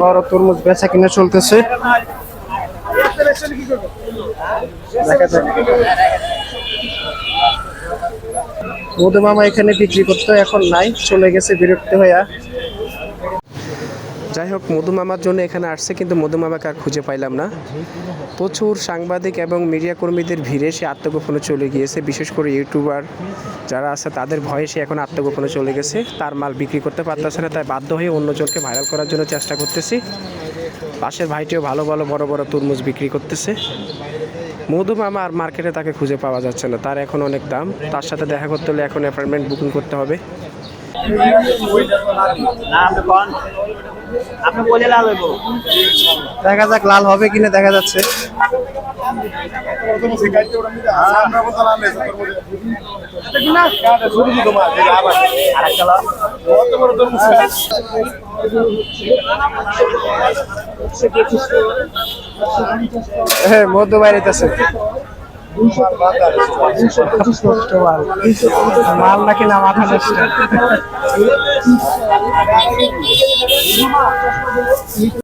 বড় তরমুজ বেচা কিনা চলতেছে। মধু মামা এখানে বিক্রি করতে এখন নাই, চলে গেছে বিরক্ত হইয়া। যাই হোক মধুমামার জন্য এখানে আসছে, কিন্তু মধু মামাকে আর খুঁজে পাইলাম না। প্রচুর সাংবাদিক এবং মিডিয়া কর্মীদের ভিড়ে সে আত্মগোপনে চলে গিয়েছে। বিশেষ করে ইউটিউবার যারা আছে, তাদের ভয়ে সে এখন আত্মগোপনে চলে গেছে। তার মাল বিক্রি করতে পারতেছে না, তাই বাধ্য হয়ে অন্যজনকে ভাইরাল করার জন্য চেষ্টা করতেছি। পাশের ভাইটিও ভালো ভালো বড় বড় তরমুজ বিক্রি করতেছে। মধু মামা আর মার্কেটে তাকে খুঁজে পাওয়া যাচ্ছে না, তার এখন অনেক দাম। তার সাথে দেখা করতে হলে এখন অ্যাপয়েন্টমেন্ট বুকিং করতে হবে। না আপনি কোন। আপনি বলে লাল হইব। দেখা যাক লাল হবে কিনা দেখা যাচ্ছে। মধ্য বাইরেতেছে। মাল নাকি না মাথা নষ্ট?